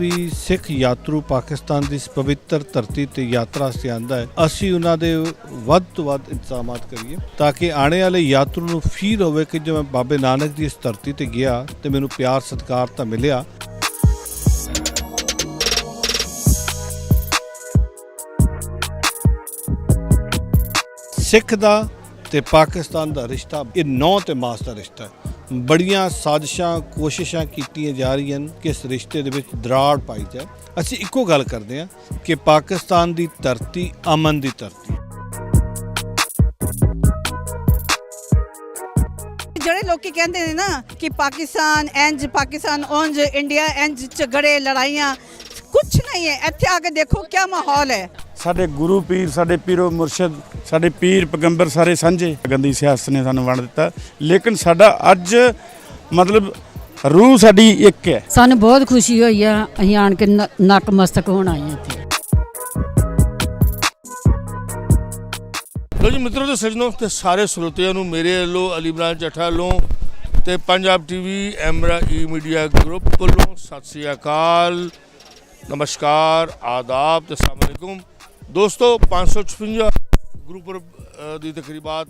ਵੀ ਸਿੱਖ ਯਾਤਰੂ ਪਾਕਿਸਤਾਨ ਦੀ ਇਸ ਪਵਿੱਤਰ ਧਰਤੀ ਤੇ ਯਾਤਰਾ ਵਾਸਤੇ ਆਂਦਾ ਹੈ। ਅਸੀਂ ਉਹਨਾਂ ਦੇ ਵੱਧ ਤੋਂ ਵੱਧ ਇੰਤਜ਼ਾਮਾਤ ਕਰੀਏ ਤਾਂ ਕਿ ਆਉਣੇ ਵਾਲੇ ਯਾਤਰੂ ਨੂੰ ਫੀਲ ਹੋਵੇ ਕਿ ਜੇ ਮੈਂ ਬਾਬੇ ਨਾਨਕ ਦੀ ਇਸ ਧਰਤੀ ਤੇ ਗਿਆ ਤੇ ਮੈਨੂੰ ਪਿਆਰ ਸਤਿਕਾਰ ਤਾਂ ਮਿਲਿਆ। ਸਿੱਖ ਦਾ ਤੇ ਪਾਕਿਸਤਾਨ ਦਾ ਰਿਸ਼ਤਾ, ਇਹ ਨੌ ਤੇ ਮਾਸ ਦਾ ਰਿਸ਼ਤਾ ਹੈ। ਬੜੀਆਂ ਸਾਜ਼ਿਸ਼ਾਂ, ਕੋਸ਼ਿਸ਼ਾਂ ਕੀਤੀਆਂ ਜਾ ਰਹੀਆਂ ਹਨ ਕਿ ਇਸ ਰਿਸ਼ਤੇ ਦੇ ਵਿੱਚ ਦਰਾੜ ਪਾਈ ਜਾਏ। ਅਸੀਂ ਇੱਕੋ ਗੱਲ ਕਰਦੇ ਹਾਂ ਕਿ ਪਾਕਿਸਤਾਨ ਦੀ ਧਰਤੀ ਅਮਨ ਦੀ ਧਰਤੀ ਜਿਹੜੇ ਲੋਕੀ ਕਹਿੰਦੇ ਨੇ ਨਾ ਕਿ ਪਾਕਿਸਤਾਨ ਇੰਜ, ਪਾਕਿਸਤਾਨ ਉਂਝ ਇੰਡੀਆ ਇੰਜ ਝਗੜੇ, ਲੜਾਈਆਂ ਕੁਝ ਨਹੀਂ ਹੈ। ਇੱਥੇ ਆ ਕੇ ਦੇਖੋ ਕੀ ਮਾਹੌਲ ਹੈ। ਸਾਡੇ ਗੁਰੂ ਪੀਰ ਸਾਡੇ ਪੀਰੋ ਮੁਰਸ਼ਿਦ ਸਾਡੇ ਪੀਰ ਪੈਗੰਬਰ ਸਾਰੇ ਸਾਂਝੇ। ਗੰਦੀ ਸਿਆਸਤ ਨੇ ਸਾਨੂੰ ਵੰਡ ਦਿੱਤਾ। ਲੇਕਿਨ ਸਾਡਾ ਅੱਜ ਮਤਲਬ ਰੂਹ ਸਾਡੀ ਇੱਕ ਹੈ। ਸਾਨੂੰ ਬਹੁਤ ਖੁਸ਼ੀ ਹੋਈ ਆ ਅਸੀਂ ਆਣ ਕੇ ਨੱਕ ਮਸਤਕ ਹੋਣ ਆਏ ਇੱਥੇ। ਲੋ ਜੀ ਮਿੱਤਰੋ ਤੇ ਸੱਜਣੋ ਤੇ ਸਾਰੇ ਸਰੋਤਿਆਂ ਨੂੰ ਮੇਰੇ ਵੱਲੋਂ ਅਲੀ ਇਮਰਾਨ ਚੱਠਾ ਵੱਲੋਂ ਤੇ ਪੰਜਾਬ ਟੀਵੀ ਐਮਰਾ ਈ ਮੀਡੀਆ ਗਰੁੱਪ ਵੱਲੋਂ ਸਤਿ ਸ੍ਰੀ ਅਕਾਲ। ਨਮਸਕਾਰ ਆਦਾਬ ਤੇ ਅਸਲਾਮ ਅਲੈਕੁਮ। ਦੋਸਤੋ 556 ਗੁਰੂਪੁਰਬ ਅ, ਦੀ ਤਕਰੀਬਾਤ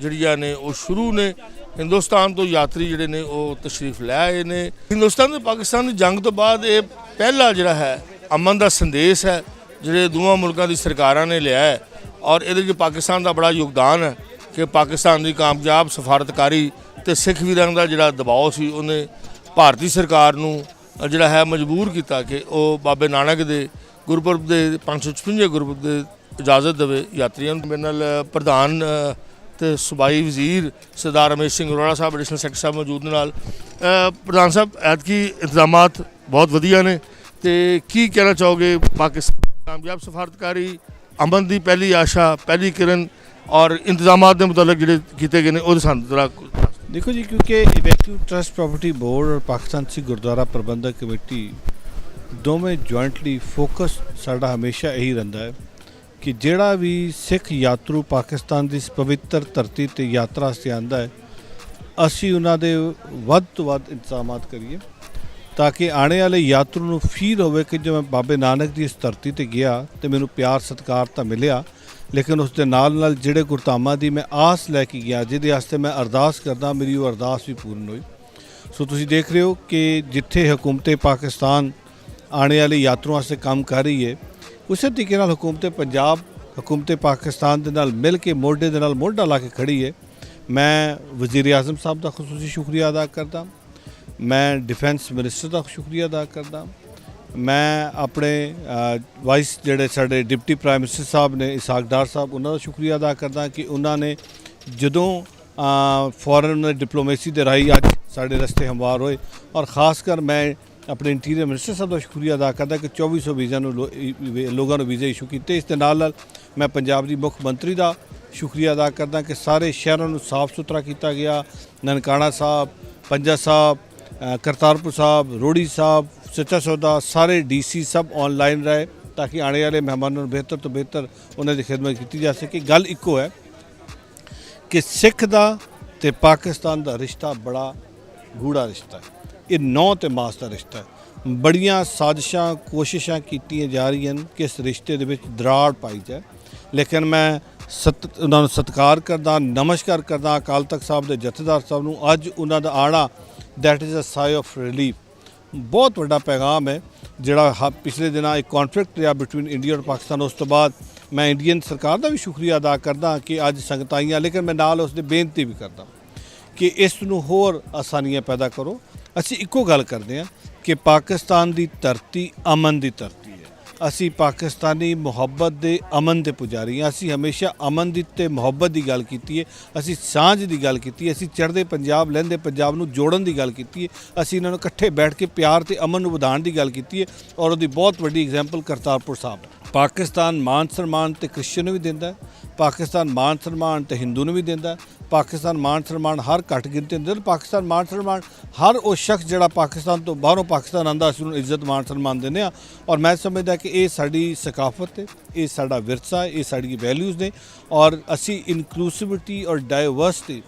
ਜਿਹੜੀਆਂ ਨੇ ਉਹ ਸ਼ੁਰੂ ਨੇ। ਹਿੰਦੁਸਤਾਨ ਤੋਂ ਯਾਤਰੀ ਜਿਹੜੇ ਨੇ ਉਹ ਤਸ਼ਰੀਫ ਲੈ ਆਏ ਨੇ। ਹਿੰਦੁਸਤਾਨ ਤੇ ਪਾਕਿਸਤਾਨ ਦੀ ਜੰਗ ਤੋਂ ਬਾਅਦ ਇਹ ਪਹਿਲਾ ਜਿਹੜਾ ਹੈ ਅਮਨ ਦਾ ਸੰਦੇਸ਼ ਹੈ ਜਿਹੜੇ ਦੋਵਾਂ ਮੁਲਕਾਂ ਦੀ ਸਰਕਾਰਾਂ ਨੇ ਲਿਆ ਹੈ। ਔਰ ਇਹਦੇ ਵਿੱਚ ਪਾਕਿਸਤਾਨ ਦਾ ਬੜਾ ਯੋਗਦਾਨ ਹੈ ਕਿ ਪਾਕਿਸਤਾਨ ਦੀ ਕਾਮਯਾਬ ਸਫਾਰਤਕਾਰੀ ਤੇ ਸਿੱਖ ਵੀਰਾਂ ਦਾ ਜਿਹੜਾ ਦਬਾਅ ਸੀ ਉਹਨੇ ਭਾਰਤੀ ਸਰਕਾਰ ਨੂੰ ਜਿਹੜਾ ਹੈ ਮਜਬੂਰ ਕੀਤਾ ਕਿ ਉਹ ਬਾਬੇ ਨਾਨਕ ਦੇ ਗੁਰਪੁਰਬ ਦੇ 556 ਗੁਰਪੁਰਬ ਦੇ ਇਜਾਜ਼ਤ ਦੇਵੇ ਯਾਤਰੀਆਂ ਨੂੰ। ਮੇਰੇ ਨਾਲ ਪ੍ਰਧਾਨ ਅ, ਤੇ ਸੂਬਾਈ ਵਜ਼ੀਰ ਸਰਦਾਰ ਰਮੇਸ਼ ਸਿੰਘ ਅਰੋੜਾ ਸਾਹਿਬ ਐਡੀਸ਼ਨਲ ਸੈਕਟਰੀ ਸਾਹਿਬ ਮੌਜੂਦ ਨਾਲ। ਪ੍ਰਧਾਨ ਸਾਹਿਬ ਐਤਕੀ ਇੰਤਜ਼ਾਮਾਤ ਬਹੁਤ ਵਧੀਆ ਨੇ ਤੇ ਕੀ ਕਹਿਣਾ ਚਾਹੋਗੇ ਪਾਕਿਸਤਾਨ ਕਾਮਯਾਬ ਸਫਾਰਤਕਾਰੀ ਅਮਨ ਦੀ ਪਹਿਲੀ ਆਸ਼ਾ ਪਹਿਲੀ ਕਿਰਨ ਔਰ ਇੰਤਜ਼ਾਮਾਤ ਦੇ ਮੁਤਲਕ ਜਿਹੜੇ ਕੀਤੇ ਗਏ ਨੇ ਉਹਦੇ ਸਾਨੂੰ ਜ਼ਰਾ ਦੇਖੋ ਜੀ ਕਿਉਂਕਿ ਇਵੈਕਿਊ ਟਰਸਟ ਪ੍ਰਾਪਰਟੀ ਬੋਰਡ ਔਰ ਪਾਕਿਸਤਾਨ ਸਿੱਖ ਗੁਰਦੁਆਰਾ ਪ੍ਰਬੰਧਕ ਕਮੇਟੀ ਦੋਵੇਂ ਜੁਆਇੰਟਲੀ ਫੋਕਸ ਸਾਡਾ ਹਮੇਸ਼ਾ ਇਹੀ ਰਹਿੰਦਾ ਹੈ ਕਿ ਜਿਹੜਾ ਵੀ ਸਿੱਖ ਯਾਤਰੂ ਪਾਕਿਸਤਾਨ ਦੀ ਇਸ ਪਵਿੱਤਰ ਧਰਤੀ ਤੇ ਯਾਤਰਾ ਵਾਸਤੇ ਆਂਦਾ ਹੈ, ਅਸੀਂ ਉਹਨਾਂ ਦੇ ਵੱਧ ਤੋਂ ਵੱਧ ਇੰਤਜ਼ਾਮਾਤ ਕਰੀਏ ਤਾਂ ਕਿ ਆਉਣੇ ਵਾਲੇ ਯਾਤਰੂ ਨੂੰ ਫੀਲ ਹੋਵੇ ਕਿ ਜੇ ਮੈਂ ਬਾਬੇ ਨਾਨਕ ਦੀ ਇਸ ਧਰਤੀ ਤੇ ਗਿਆ ਤੇ ਮੈਨੂੰ ਪਿਆਰ, ਸਤਿਕਾਰ ਤਾਂ ਮਿਲਿਆ, ਲੇਕਿਨ ਉਸ ਦੇ ਨਾਲ ਨਾਲ ਜਿਹੜੇ ਗੁਰਧਾਮਾਂ ਦੀ ਮੈਂ ਆਸ ਲੈ ਕੇ ਗਿਆ, ਜਿਹਦੇ ਵਾਸਤੇ ਮੈਂ ਅਰਦਾਸ ਕਰਦਾ, ਮੇਰੀ ਉਹ ਅਰਦਾਸ ਵੀ ਪੂਰਨ ਹੋਈ। ਸੋ ਤੁਸੀਂ ਦੇਖ ਰਹੇ ਹੋ ਕਿ ਜਿੱਥੇ ਹਕੂਮਤੇ ਪਾਕਿਸਤਾਨ ਆਉਣੇ ਵਾਲੇ ਯਾਤਰੂਆਂ ਵਾਸਤੇ ਕੰਮ ਕਰ ਰਹੀ ਹੈ ਉਸੇ ਤਰੀਕੇ ਨਾਲ ਹਕੂਮਤ ਪੰਜਾਬ ਹਕੂਮਤ ਪਾਕਿਸਤਾਨ ਦੇ ਨਾਲ ਮਿਲ ਕੇ ਮੋਢੇ ਦੇ ਨਾਲ ਮੋਢਾ ਲਾ ਕੇ ਖੜੀ ਹੈ ਮੈਂ ਵਜ਼ੀਰ ਆਜ਼ਮ ਸਾਹਿਬ ਦਾ ਖਸੂਸੀ ਸ਼ੁਕਰੀਆ ਅਦਾ ਕਰਦਾ ਮੈਂ ਡਿਫੈਂਸ ਮਿਨਿਸਟਰ ਦਾ ਸ਼ੁਕਰੀਆ ਅਦਾ ਕਰਦਾ ਮੈਂ ਆਪਣੇ ਵਾਈਸ ਜਿਹੜੇ ਸਾਡੇ ਡਿਪਟੀ ਪ੍ਰਾਈਮ ਮਿਨਿਸਟਰ ਸਾਹਿਬ ਨੇ ਇਸਾਕਦਾਰ ਸਾਹਿਬ ਉਹਨਾਂ ਦਾ ਸ਼ੁਕਰੀਆ ਅਦਾ ਕਰਦਾ ਕਿ ਉਹਨਾਂ ਨੇ ਜਦੋਂ ਫੋਰਨ ਡਿਪਲੋਮੇਸੀ ਦੇ ਰਾਹੀਂ ਅੱਜ ਸਾਡੇ ਰਸਤੇ ਹਮਵਾਰ ਹੋਏ ਔਰ ਖਾਸ ਕਰ ਮੈਂ ਆਪਣੇ ਇੰਟੀਰੀਅਰ ਮਿਨਿਸਟਰ ਸਾਹਿਬ ਦਾ ਸ਼ੁਕਰੀਆ ਅਦਾ ਕਰਦਾ ਕਿ 2400 ਵੀਜ਼ਾ ਨੂੰ ਲੋ- ਇ- ਲੋਕਾਂ ਨੂੰ ਵੀਜ਼ੇ ਇਸ਼ੂ ਕੀਤੇ। ਇਸ ਦੇ ਨਾਲ ਨਾਲ ਮੈਂ ਪੰਜਾਬ ਦੀ ਮੁੱਖ ਮੰਤਰੀ ਦਾ ਸ਼ੁਕਰੀਆ ਅਦਾ ਕਰਦਾ ਕਿ ਸਾਰੇ ਸ਼ਹਿਰਾਂ ਨੂੰ ਸਾਫ਼ ਸੁਥਰਾ ਕੀਤਾ ਗਿਆ। ਨਨਕਾਣਾ ਸਾਹਿਬ, ਪੰਜਾ ਸਾਹਿਬ ਕਰਤਾਰਪੁਰ ਸਾਹਿਬ ਰੋੜੀ ਸਾਹਿਬ, ਸੱਚਾ ਸੌਦਾ, ਸਾਰੇ ਡੀਸੀ ਸਭ ਆਨਲਾਈਨ ਰਹੇ ਤਾਂ ਕਿ ਆਉਣੇ ਵਾਲੇ ਮਹਿਮਾਨਾਂ ਨੂੰ ਬਿਹਤਰ ਤੋਂ ਬਿਹਤਰ ਉਹਨਾਂ ਦੀ ਖਿਦਮਤ ਕੀਤੀ ਜਾ ਸਕੇ। ਗੱਲ ਇੱਕੋ ਹੈ ਕਿ ਸਿੱਖ ਦਾ ਤੇ ਪਾਕਿਸਤਾਨ ਦਾ ਰਿਸ਼ਤਾ ਬੜਾ ਗੂੜਾ ਰਿਸ਼ਤਾ ਹੈ। ਇਹ ਨੌ ਤੇ ਮਾਸ ਦਾ ਰਿਸ਼ਤਾ ਹੈ। ਬੜੀਆਂ ਸਾਜ਼ਿਸ਼ਾਂ, ਕੋਸ਼ਿਸ਼ਾਂ ਕੀਤੀਆਂ ਜਾ ਰਹੀਆਂ ਹਨ ਕਿ ਇਸ ਰਿਸ਼ਤੇ ਦੇ ਵਿੱਚ ਦਰਾੜ ਪਾਈ ਜਾਏ। ਲੇਕਿਨ ਮੈਂ ਸਤ, ਉਹਨਾਂ ਨੂੰ ਸਤਿਕਾਰ ਕਰਦਾ, ਨਮਸਕਾਰ ਕਰਦਾ, ਅਕਾਲ ਤਖਤ ਸਾਹਿਬ ਦੇ ਜਥੇਦਾਰ ਸਾਹਿਬ ਨੂੰ। ਅੱਜ ਉਹਨਾਂ ਦਾ ਆਣਾ that is uh sigh of relief ਬਹੁਤ ਵੱਡਾ ਪੈਗਾਮ ਹੈ, ਜਿਹੜਾ ਹ- ਪਿਛਲੇ ਦਿਨਾਂ ਇੱਕ ਕਨਫਲਿਕਟ ਰਿਹਾ ਬਿਟਵੀਨ ਇੰਡੀਆ ਔਰ ਪਾਕਿਸਤਾਨ। ਉਸ ਤੋਂ ਬਾਅਦ ਮੈਂ ਇੰਡੀਅਨ ਸਰਕਾਰ ਦਾ ਵੀ ਸ਼ੁਕਰੀਆ ਅਦਾ ਕਰਦਾ ਕਿ ਅੱਜ ਸੰਗਤਾਂ ਆਈਆਂ, ਲੇਕਿਨ ਮੈਂ ਨਾਲ ਉਸ ਦੇ ਬੇਨਤੀ ਵੀ ਕਰਦਾ ਕਿ ਇਸ ਨੂੰ ਹੋਰ ਆਸਾਨੀਆਂ ਪੈਦਾ ਕਰੋ। ਅਸੀਂ ਇੱਕੋ ਗੱਲ ਕਰਦੇ ਹਾਂ ਕਿ ਪਾਕਿਸਤਾਨ ਦੀ ਧਰਤੀ ਅਮਨ ਦੀ ਧਰਤੀ ਹੈ। ਅਸੀਂ ਪਾਕਿਸਤਾਨੀ ਮੁਹੱਬਤ ਦੇ ਅਮਨ ਦੇ ਪੁਜਾਰੀ ਹਾਂ। ਅਸੀਂ ਹਮੇਸ਼ਾ ਅਮਨ ਦੀ ਤੇ ਮੁਹੱਬਤ ਦੀ ਗੱਲ ਕੀਤੀ ਹੈ। ਅਸੀਂ ਸਾਂਝ ਦੀ ਗੱਲ ਕੀਤੀ ਹੈ। ਅਸੀਂ ਚੜ੍ਹਦੇ ਪੰਜਾਬ, ਲਹਿੰਦੇ ਪੰਜਾਬ ਨੂੰ ਜੋੜਨ ਦੀ ਗੱਲ ਕੀਤੀ ਹੈ। ਅਸੀਂ ਇਹਨਾਂ ਨੂੰ ਇਕੱਠੇ ਬੈਠ ਕੇ ਪਿਆਰ ਤੇ ਅਮਨ ਨੂੰ ਵਧਾਉਣ ਦੀ ਗੱਲ ਕੀਤੀ ਹੈ। ਔਰ ਉਹਦੀ ਬਹੁਤ ਵੱਡੀ ਐਗਜ਼ਾਮਪਲ ਕਰਤਾਰਪੁਰ ਸਾਹਿਬ ਹੈ। ਪਾਕਿਸਤਾਨ ਮਾਨ ਸਨਮਾਨ ਤੇ ਕ੍ਰਿਸਚੀਅਨ ਨੂੰ ਵੀ ਦਿੰਦਾ ਹੈ, ਪਾਕਿਸਤਾਨ ਮਾਨ ਸਨਮਾਨ ਤੇ ਹਿੰਦੂ ਨੂੰ ਵੀ ਦਿੰਦਾ ਹੈ, ਪਾਕਿਸਤਾਨ ਮਾਨ ਸਨਮਾਨ ਹਰ ਘੱਟ ਗਿਣਤੀ ਅੰਦਰ ਪਾਕਿਸਤਾਨ ਮਾਨ ਸਨਮਾਨ ਹਰ ਉਹ ਸ਼ਖਸ ਜਿਹੜਾ ਪਾਕਿਸਤਾਨ ਤੋਂ ਬਾਹਰੋਂ ਪਾਕਿਸਤਾਨ ਆਂਦਾ ਅਸੀਂ ਉਹਨੂੰ ਇੱਜ਼ਤ ਮਾਨ ਸਨਮਾਨ ਦਿੰਦੇ ਆ ਔਰ ਮੈਂ ਸਮਝਦਾ ਕਿ ਇਹ ਸਾਡੀ ਸਕਾਫਤ ਹੈ, ਇਹ ਸਾਡਾ ਵਿਰਸਾ ਹੈ, ਇਹ ਸਾਡੀ ਵੈਲਿਊਜ਼ ਨੇ। ਔਰ ਅਸੀਂ ਇਨਕਲੂਸਿਵਿਟੀ ਔਰ ਡਾਈਵਰਸਿਟੀ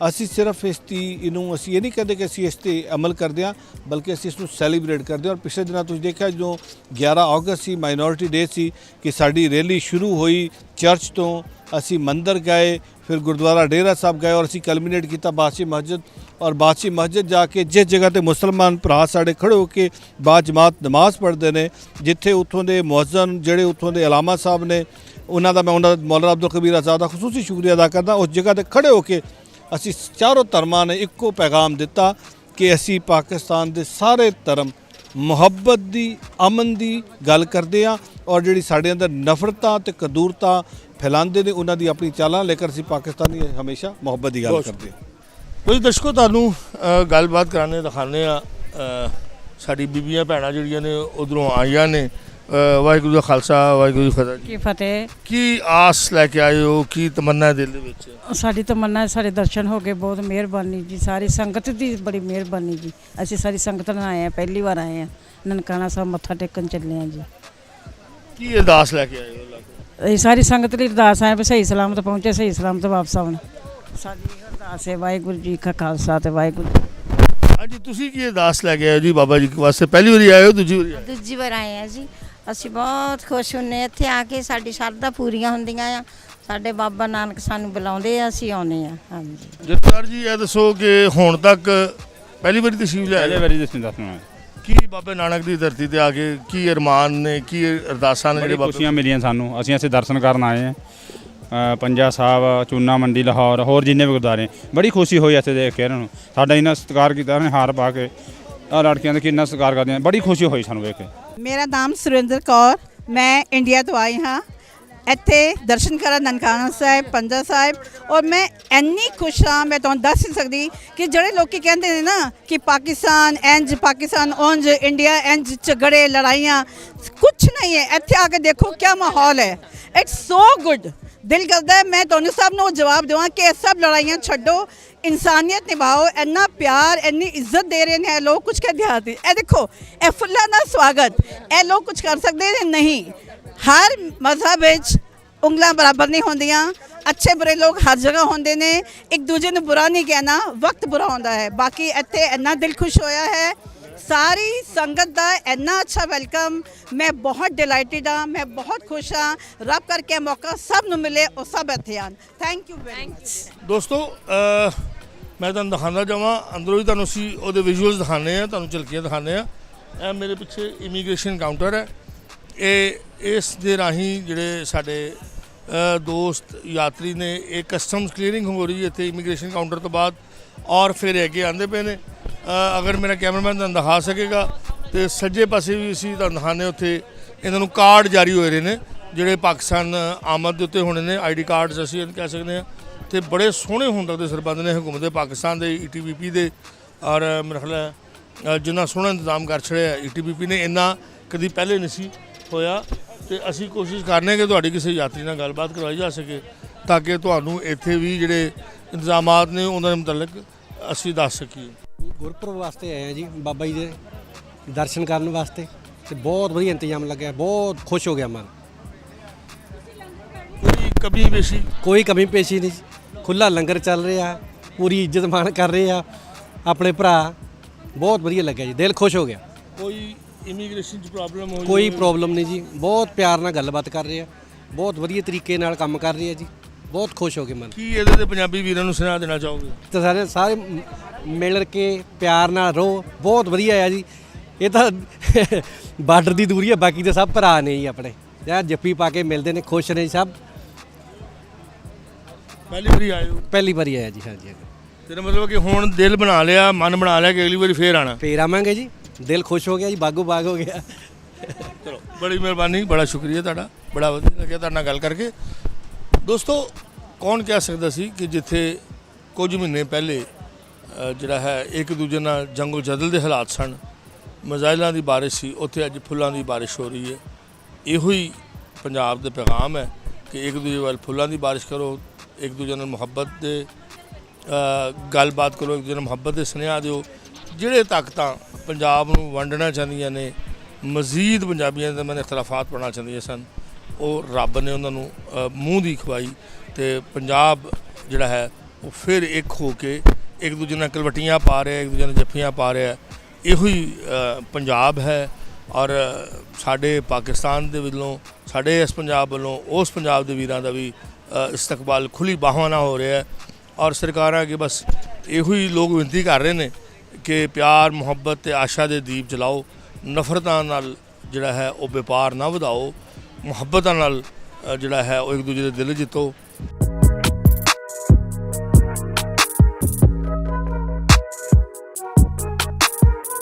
ਅਸੀਂ ਸਿਰਫ ਇਸ ਦੀ ਇਹਨੂੰ ਅਸੀਂ ਇਹ ਨਹੀਂ ਕਹਿੰਦੇ ਕਿ ਅਸੀਂ ਇਸ ਤੇ ਅਮਲ ਕਰਦੇ ਹਾਂ, ਬਲਕਿ ਅਸੀਂ ਇਸ ਨੂੰ ਸੈਲੀਬ੍ਰੇਟ ਕਰਦੇ ਹਾਂ। ਔਰ ਪਿਛਲੇ ਦਿਨਾਂ ਤੁਸੀਂ ਦੇਖਿਆ ਜਦੋਂ 11 ਅਗਸਤ ਸੀ ਮਾਈਨੋਰਿਟੀ ਡੇ ਸੀ ਕਿ ਸਾਡੀ ਰੈਲੀ ਸ਼ੁਰੂ ਹੋਈ ਚਰਚ ਤੋਂ, ਅਸੀਂ ਮੰਦਰ ਗਏ, ਫਿਰ ਗੁਰਦੁਆਰਾ ਡੇਰਾ ਸਾਹਿਬ ਗਏ ਔਰ ਅਸੀਂ ਕਲਮੀਨੇਟ ਕੀਤਾ ਬਾਦਸ਼ੀ ਮਸਜਿਦ। ਔਰ ਬਾਦਸ਼ੀ ਮਸਜਿਦ ਜਾ ਕੇ ਜਿਸ ਜਗ੍ਹਾ ਤੇ ਮੁਸਲਮਾਨ ਭਰਾ ਸਾਡੇ ਖੜੇ ਹੋ ਕੇ ਬਾ ਜਮਾਤ ਨਮਾਜ਼ ਪੜ੍ਹਦੇ ਨੇ, ਜਿੱਥੇ ਉੱਥੋਂ ਦੇ ਮੁਅੱਜ਼ਨ, ਜਿਹੜੇ ਉੱਥੋਂ ਦੇ ਅਲਾਮਾ ਸਾਹਿਬ ਨੇ, ਉਹਨਾਂ ਦਾ ਮੈਂ ਉਹਨਾਂ ਦਾ ਮੌਲਾਨਾ ਅਬਦੁਲ ਕਬੀਰ ਆਜ਼ਾਦ ਦਾ ਖਸੂਸੀ ਸ਼ੁਕਰੀਆ ਅਦਾ ਕਰਦਾ, ਉਸ ਜਗ੍ਹਾ ਤੇ ਖੜੇ ਹੋ ਕੇ ਅਸੀਂ ਚਾਰੋਂ ਧਰਮਾਂ ਨੇ ਇੱਕੋ ਪੈਗਾਮ ਦਿੱਤਾ ਕਿ ਅਸੀਂ ਪਾਕਿਸਤਾਨ ਦੇ ਸਾਰੇ ਧਰਮ ਮੁਹੱਬਤ ਦੀ ਅਮਨ ਦੀ ਗੱਲ ਕਰਦੇ ਆ ਔਰ ਜਿਹੜੀ ਸਾਡੇ ਅੰਦਰ ਨਫ਼ਰਤਾਂ ਤੇ ਕਦੂਰਤਾਂ ਫੈਲਾਉਂਦੇ ਨੇ ਉਹਨਾਂ ਦੀ ਆਪਣੀ ਚਾਲਾਂ ਲੇਕਿਨ ਅਸੀਂ ਪਾਕਿਸਤਾਨੀ ਹਮੇਸ਼ਾ ਮੁਹੱਬਤ ਦੀ ਗੱਲ ਕਰਦੇ ਹਾਂ। ਕੁਝ ਦਰਸ਼ਕੋ ਤੁਹਾਨੂੰ ਗੱਲਬਾਤ ਕਰਾਣੇ ਦਿਖਾਣੇ ਆ ਸਾਡੀ ਬੀਬੀਆਂ ਭੈਣਾਂ ਜਿਹੜੀਆਂ ਨੇ ਉਧਰੋਂ ਆਈਆਂ ਨੇ। ਅ, ਵਾਹਿਗੁਰੂ ਦਾ ਖਾਲਸਾ ਵਾਹਿਗੁਰੂ ਜੀ ਕੀ ਫਤਿਹ ਜੀ। ਕੀ ਫਤਿਹ। ਕੀ ਆਸ ਲੈ ਕੇ ਆਏ ਹੋ? ਕੀ ਤਮੰਨਾ ਹੈ ਦਿਲ ਦੇ ਵਿੱਚ? ਸਾਡੀ ਤਮੰਨਾ ਹੈ ਸਾਡੇ ਦਰਸ਼ਨ ਹੋ ਗਏ ਬਹੁਤ ਮਿਹਰਬਾਨੀ ਜੀ। ਸਾਰੀ ਸੰਗਤ ਦੀ ਬੜੀ ਮਿਹਰਬਾਨੀ ਜੀ। ਅਸੀਂ ਸਾਰੀ ਸੰਗਤ ਨਾਲ ਆਏ ਆ ਪਹਿਲੀ ਵਾਰ ਆਏ ਆ ਨਨਕਾਣਾ ਸਾਹਿਬ ਮੱਥਾ ਟੇਕਣ ਚੱਲੇ ਆ ਜੀ। ਕੀ ਅਰਦਾਸ ਲੈ ਕੇ ਆਏ ਹੋ ਅੱਲਾ ਕੋਲ? ਅਸੀਂ ਸਾਰੀ ਸੰਗਤ ਲਈ ਅਰਦਾਸ ਆਏ ਵੀ ਸਹੀ ਸਲਾਮਤ ਪਹੁੰਚੇ ਸਹੀ ਸਲਾਮਤ ਵਾਪਸ ਆਉਣ। ਸਾਡੀ ਇਹ ਅਰਦਾਸ ਹੈ ਵਾਹਿਗੁਰੂ ਜੀ ਕਾ ਖਾਲਸਾ ਤੇ ਵਾਹਿਗੁਰੂ ਜੀ ਕੀ ਫਤਿਹ। ਹਾਂਜੀ ਤੁਸੀਂ ਕੀ ਅਰਦਾਸ ਲੈ ਕੇ ਆਏ ਹੋ? ਜੀ ਬਾਬਾ ਜੀ ਵਾਸਤੇ ਪਹਿਲੀ ਵਾਰੀ ਆਏ ਹੋ ਦੂਜੀ ਵਾਰੀ ਆਏ ਹੋ? ਦੂਜੀ ਵਾਰ ਆਏ ਆ ਜੀ। ਅਸੀਂ ਬਹੁਤ ਖੁਸ਼ ਹੁੰਨੇ ਇੱਥੇ ਆ ਕੇ ਸਾਡੀ ਸ਼ਰਧਾ ਪੂਰੀਆਂ ਹੁੰਦੀਆਂ ਆ। ਸਾਡੇ ਬਾਬਾ ਨਾਨਕ ਸਾਨੂੰ ਬੁਲਾਉਂਦੇ ਆ ਅਸੀਂ ਆਉਨੇ ਆ। ਹਾਂਜੀ। ਜਥੇਦਾਰ ਜੀ ਇਹ ਦੱਸੋ ਕਿ ਹੁਣ ਤੱਕ ਪਹਿਲੀ ਵਾਰੀ ਤਸ਼ਰੀਫ ਲੈ ਪਹਿਲੇ? ਵਾਰੀ ਦੱਸਣ ਦੱਸਣਾ ਕੀ ਬਾਬੇ ਨਾਨਕ ਦੀ ਧਰਤੀ ਤੇ ਆ ਕੇ ਕੀ ਅਰਮਾਨ ਨੇ ਕੀ ਅਰਦਾਸਾਂ ਨੇ ਜਿਹੜੇ ਖੁਸ਼ੀਆਂ ਮਿਲੀਆਂ ਸਾਨੂੰ। ਅਸੀਂ ਇੱਥੇ ਦਰਸ਼ਨ ਕਰਨ ਆਏ ਹਾਂ। ਅ, ਪੰਜਾ ਸਾਹਿਬ ਚੂਨਾ ਮੰਡੀ ਲਾਹੌਰ ਹੋਰ ਜਿੰਨੇ ਵੀ ਗੁਰਦੁਆਰੇ। ਬੜੀ ਖੁਸ਼ੀ ਹੋਈ ਇੱਥੇ ਦੇਖ ਕੇ ਇਹਨਾਂ ਨੂੰ। ਸਾਡਾ ਇਹਨਾਂ ਸਤਿਕਾਰ ਕੀਤਾ ਇਹਨਾਂ ਨੇ ਹਾਰ ਪਾ ਕੇ। ਆ ਲੜਕੀਆਂ ਦਾ ਕਿੰਨਾ ਸਤਿਕਾਰ ਕਰਦੇ ਆ ਬੜੀ ਖੁਸ਼ੀ ਹੋਈ ਸਾਨੂੰ ਵੇਖ ਕੇ। ਮੇਰਾ ਨਾਮ ਸੁਰਿੰਦਰ ਕੌਰ, ਮੈਂ ਇੰਡੀਆ ਤੋਂ ਆਈ ਹਾਂ। ਇੱਥੇ ਦਰਸ਼ਨ ਕਰਨ ਨਨਕਾਣਾ ਸਾਹਿਬ, ਪੰਜਾ ਸਾਹਿਬ, ਔਰ ਮੈਂ ਇੰਨੀ ਖੁਸ਼ ਹਾਂ, ਮੈਂ ਤੁਹਾਨੂੰ ਦੱਸ ਨਹੀਂ ਸਕਦੀ ਕਿ ਜਿਹੜੇ ਲੋਕੀ ਕਹਿੰਦੇ ਨੇ ਨਾ ਕਿ ਪਾਕਿਸਤਾਨ ਇੰਜ, ਪਾਕਿਸਤਾਨ ਉਂਝ ਇੰਡੀਆ ਇੰਜ ਝਗੜੇ, ਲੜਾਈਆਂ ਕੁਝ ਨਹੀਂ ਹੈ। ਇੱਥੇ ਆ ਕੇ ਦੇਖੋ ਕੀ ਮਾਹੌਲ ਹੈ। ਇਟਸ ਸੋ ਗੁੱਡ ਦਿਲ ਕਰਦਾ ਮੈਂ ਤੁਹਾਨੂੰ ਸਭ ਨੂੰ ਜਵਾਬ ਦੇਵਾਂ ਕਿ ਇਹ ਸਭ ਲੜਾਈਆਂ ਛੱਡੋ। ਇਨਸਾਨੀਅਤ ਨਿਭਾਓ, ਇੰਨਾ ਪਿਆਰ, ਇੰਨੀ ਇੱਜ਼ਤ ਦੇ ਰਹੇ ਨੇ ਇਹ ਲੋਕ ਕੁਝ ਕਰ ਦਿਹਾਤੀ ਇਹ ਦੇਖੋ, ਇਹ ਫੁੱਲਾਂ ਦਾ ਸਵਾਗਤ। ਇਹ ਲੋਕ ਕੁਝ ਕਰ ਸਕਦੇ ਨੇ? ਨਹੀਂ। ਹਰ ਮਜ਼ਹਬ ਵਿੱਚ ਉਂਗਲਾਂ ਬਰਾਬਰ ਨਹੀਂ ਹੁੰਦੀਆਂ। ਅੱਛੇ ਬੁਰੇ ਲੋਕ ਹਰ ਜਗ੍ਹਾ ਹੁੰਦੇ ਨੇ ਇੱਕ ਦੂਜੇ ਨੂੰ ਬੁਰਾ ਨਹੀਂ ਕਹਿਣਾ ਵਕਤ ਬੁਰਾ ਹੁੰਦਾ ਹੈ। ਬਾਕੀ ਇੱਥੇ ਇੰਨਾ ਦਿਲ ਖੁਸ਼ ਹੋਇਆ ਹੈ ਸਾਰੀ ਸੰਗਤ ਦਾ ਇੰਨਾ ਅੱਛਾ ਵੈਲਕਮ। ਮੈਂ ਬਹੁਤ ਡਿਲਾਈਟਡ ਹਾਂ ਮੈਂ ਬਹੁਤ ਖੁਸ਼ ਹਾਂ। ਰੱਬ ਕਰਕੇ ਮੌਕਾ ਸਭ ਨੂੰ ਮਿਲੇ ਉਹ ਸਭ ਇੱਥੇ ਆਣ ਥੈਂਕ ਯੂ ਵੈਰੀ ਮਚ ਦੋਸਤੋ ਮੈਂ ਤੁਹਾਨੂੰ ਦਿਖਾਉਂਦਾ ਜਾਵਾਂ ਅੰਦਰੋਂ ਹੀ ਤੁਹਾਨੂੰ ਅਸੀਂ ਉਹਦੇ ਵਿਜ਼ੂਅਲਸ ਦਿਖਾਣੇ ਆ ਤੁਹਾਨੂੰ ਝਲਕੀਆਂ ਦਿਖਾਣੇ ਆ ਇਹ ਮੇਰੇ ਪਿੱਛੇ ਇਮੀਗ੍ਰੇਸ਼ਨ ਕਾਊਂਟਰ ਹੈ। ਇਹ ਇਸ ਦੇ ਰਾਹੀਂ ਜਿਹੜੇ ਸਾਡੇ ਦੋਸਤ ਯਾਤਰੀ ਨੇ ਇਹ ਕਸਟਮਸ ਕਲੀਅਰਿੰਗ ਹੋ ਰਹੀ ਹੈ ਇੱਥੇ ਇਮੀਗ੍ਰੇਸ਼ਨ ਕਾਊਂਟਰ ਤੋਂ ਬਾਅਦ ਔਰ ਫਿਰ ਅੱਗੇ ਆਂਦੇ ਪਏ ਨੇ। ਅਗਰ ਮੇਰਾ ਕੈਮਰਾਮੈਨ ਤੁਹਾਨੂੰ ਦਿਖਾ ਸਕੇਗਾ ਤੇ ਸੱਜੇ ਪਾਸੇ ਵੀ ਅਸੀਂ ਤੁਹਾਨੂੰ ਦਿਖਾਣੇ ਉੱਥੇ। ਇਹਨਾਂ ਨੂੰ ਕਾਰਡ ਜਾਰੀ ਹੋਏ ਰਹੇ ਨੇ, ਜਿਹੜੇ ਪਾਕਿਸਤਾਨ ਆਮਦ ਦੇ ਉੱਤੇ ਹੋਣੇ ਨੇ ਆਈਡੀ ਕਾਰਡਸ ਅਸੀਂ ਇਹਨੂੰ ਕਹਿ ਸਕਦੇ ਹਾਂ। ਤੇ ਬੜੇ ਸੋਹਣੇ ਹੋਣ ਤੱਕ ਦੇ ਸਰਬੰਧ ਨੇ ਹਕੂਮਤ ਪਾਕਿਸਤਾਨ ਦੇ ਈਟੀਬੀਪੀ ਦੇ। ਔਰ ਮੇਰਾ ਖਿਆਲ ਜਿੰਨਾ ਸੋਹਣਾ ਇੰਤਜ਼ਾਮ ਕਰ ਛੜਿਆ ਈਟੀਬੀਪੀ ਨੇ ਇੰਨਾ ਕਦੀ ਪਹਿਲੇ ਨਹੀਂ ਸੀ ਹੋਇਆ। ਤੇ ਅਸੀਂ ਕੋਸ਼ਿਸ਼ ਕਰਨੇ ਕਿ ਤੁਹਾਡੀ ਕਿਸੇ ਯਾਤਰੀ ਨਾਲ ਗੱਲਬਾਤ ਕਰਵਾਈ ਜਾ ਸਕੇ ਤਾਂ ਕਿ ਤੁਹਾਨੂੰ ਇੱਥੇ ਵੀ ਜਿਹੜੇ ਇੰਤਜ਼ਾਮਾਤ ਨੇ ਉਹਨਾਂ ਦੇ ਮੁਤਲਕ ਅਸੀਂ ਦੱਸ ਸਕੀਏ। ਗੁਰਪੁਰਬ ਵਾਸਤੇ ਆਏ ਆ ਜੀ ਬਾਬਾ ਜੀ ਦੇ ਦਰਸ਼ਨ ਕਰਨ ਵਾਸਤੇ ਤੇ ਬਹੁਤ ਵਧੀਆ ਇੰਤਜ਼ਾਮ ਲੱਗਿਆ ਬਹੁਤ ਖੁਸ਼ ਹੋ ਗਿਆ ਮਨ। ਕੋਈ ਕਮੀ ਬੇਸ਼ੀ ਕੋਈ ਕਮੀ ਪੇਸ਼ੀ ਨਹੀਂ ਖੁੱਲਾ ਲੰਗਰ ਚੱਲ ਰਿਹਾ ਪੂਰੀ ਇੱਜ਼ਤ ਮਾਣ ਕਰ ਰਹੇ ਆ ਆਪਣੇ ਭਰਾ। ਬਹੁਤ ਵਧੀਆ ਲੱਗਿਆ ਜੀ ਦਿਲ ਖੁਸ਼ ਹੋ ਗਿਆ। ਕੋਈ ਇਮੀਗ੍ਰੇਸ਼ਨ 'ਚ ਪ੍ਰੋਬਲਮ ਹੋਈ ਕੋਈ? ਪ੍ਰੋਬਲਮ ਨਹੀਂ ਜੀ। ਬਹੁਤ ਪਿਆਰ ਨਾਲ ਗੱਲਬਾਤ ਕਰ ਰਹੇ ਆ। ਬਹੁਤ ਵਧੀਆ ਤਰੀਕੇ ਨਾਲ ਕੰਮ ਕਰ ਰਹੇ ਆ ਜੀ। ਬਹੁਤ ਖੁਸ਼ ਹੋ ਗਏ ਮਨ। ਕੀ ਇਹਦੇ ਤੇ ਪੰਜਾਬੀ ਵੀਰਾਂ ਨੂੰ ਸੁਣਾ ਦੇਣਾ ਚਾਹੋਗੇ? ਤੇ ਸਾਰੇ ਸਾਰੇ ਮਿਲ ਕੇ ਪਿਆਰ ਨਾਲ ਰਹੋ। ਬਹੁਤ ਵਧੀਆ ਆ ਜੀ। ਇਹ ਤਾਂ ਬਾਰਡਰ ਦੀ ਦੂਰੀ ਹੈ ਬਾਕੀ ਤਾਂ ਸਭ ਭਰਾ ਨੇ ਜੀ ਆਪਣੇ। ਯਾਰ ਜੱਫੀ ਪਾ ਕੇ ਮਿਲਦੇ ਨੇ ਖੁਸ਼ ਨੇ ਸਭ। ਪਹਿਲੀ ਵਾਰੀ ਆਏ ਹੋ? ਪਹਿਲੀ ਵਾਰੀ ਆਇਆ ਜੀ ਹਾਂਜੀ। ਤੇਰਾ ਮਤਲਬ ਕਿ ਹੁਣ ਦਿਲ ਬਣਾ ਲਿਆ ਮਨ ਬਣਾ ਲਿਆ ਕਿ ਅਗਲੀ ਵਾਰੀ ਫੇਰ ਆਣਾ ਫੇਰ ਆਵਾਂਗੇ ਜੀ। ਦਿਲ ਖੁਸ਼ ਹੋ ਗਿਆ ਜੀ, ਬਾਗੋ ਬਾਗ ਹੋ ਗਿਆ। ਚਲੋ, ਬੜੀ ਮਿਹਰਬਾਨੀ, ਬੜਾ ਸ਼ੁਕਰੀਆ ਤੁਹਾਡਾ, ਬੜਾ ਵਧੀਆ ਲੱਗਿਆ ਤੁਹਾਡੇ ਨਾਲ ਗੱਲ ਕਰਕੇ। ਦੋਸਤੋ, ਕੌਣ ਕਹਿ ਸਕਦਾ ਸੀ ਕਿ ਜਿੱਥੇ ਕੁਝ ਮਹੀਨੇ ਪਹਿਲੇ ਜਿਹੜਾ ਹੈ ਇੱਕ ਦੂਜੇ ਨਾਲ ਜੰਗਲ ਜਦਲ ਦੇ ਹਾਲਾਤ ਸਨ, ਮਜ਼ਾਇਲਾਂ ਦੀ ਬਾਰਿਸ਼ ਸੀ, ਉੱਥੇ ਅੱਜ ਫੁੱਲਾਂ ਦੀ ਬਾਰਿਸ਼ ਹੋ ਰਹੀ ਹੈ। ਇਹੋ ਹੀ ਪੰਜਾਬ ਦੇ ਪੈਗਾਮ ਹੈ ਕਿ ਇੱਕ ਦੂਜੇ ਵੱਲ ਫੁੱਲਾਂ ਦੀ ਬਾਰਿਸ਼ ਕਰੋ ਇੱਕ ਦੂਜੇ ਨਾਲ ਮੁਹੱਬਤ ਦੇ ਗੱਲਬਾਤ ਕਰੋ ਇੱਕ ਦੂਜੇ ਨਾਲ ਮੁਹੱਬਤ ਦੇ ਸੁਨੇਹਾ ਦਿਓ। ਜਿਹੜੇ ਤਾਕਤਾਂ ਪੰਜਾਬ ਨੂੰ ਵੰਡਣਾ ਚਾਹੁੰਦੀਆਂ ਨੇ, ਮਜ਼ੀਦ ਪੰਜਾਬੀਆਂ ਦੇ ਮਨ ਇਖਤਲਾਫਾਤ ਪਾਉਣਾ ਚਾਹੁੰਦੀਆਂ ਸਨ, ਉਹ ਰੱਬ ਨੇ ਉਹਨਾਂ ਨੂੰ ਮੂੰਹ ਦੀ ਖਵਾਈ ਤੇ ਪੰਜਾਬ ਜਿਹੜਾ ਹੈ, ਉਹ ਫਿਰ ਇੱਕ ਹੋ ਕੇ ਇੱਕ ਦੂਜੇ ਨਾਲ ਕਲਵਟੀਆਂ ਪਾ ਰਿਹਾ, ਇੱਕ ਦੂਜੇ ਨਾਲ ਜੱਫੀਆਂ ਪਾ ਰਿਹਾ। ਇਹੋ ਹੀ ਪੰਜਾਬ ਹੈ ਔਰ ਸਾਡੇ ਪਾਕਿਸਤਾਨ ਦੇ ਵੱਲੋਂ, ਸਾਡੇ ਇਸ ਪੰਜਾਬ ਵੱਲੋਂ, ਉਸ ਪੰਜਾਬ ਦੇ ਵੀਰਾਂ ਦਾ ਵੀ ਇਸਤਕਬਾਲ ਖੁੱਲੀ ਬਾਹਾਂ ਨਾਲ ਹੋ ਰਿਹਾ ਔਰ ਸਰਕਾਰਾਂ ਅੱਗੇ ਬਸ ਇਹੋ ਹੀ ਲੋਕ ਬੇਨਤੀ ਕਰ ਰਹੇ ਨੇ ਕਿ ਪਿਆਰ, ਮੁਹੱਬਤ ਤੇ ਆਸ਼ਾ ਦੇ ਦੀਪ ਜਲਾਓ। ਨਫ਼ਰਤਾਂ ਨਾਲ ਜਿਹੜਾ ਹੈ ਉਹ ਵਪਾਰ ਨਾ ਵਧਾਓ। ਮੁਹੱਬਤਾਂ ਨਾਲ ਜਿਹੜਾ ਹੈ ਉਹ ਇੱਕ ਦੂਜੇ ਦੇ ਦਿਲ ਜਿੱਤੋ।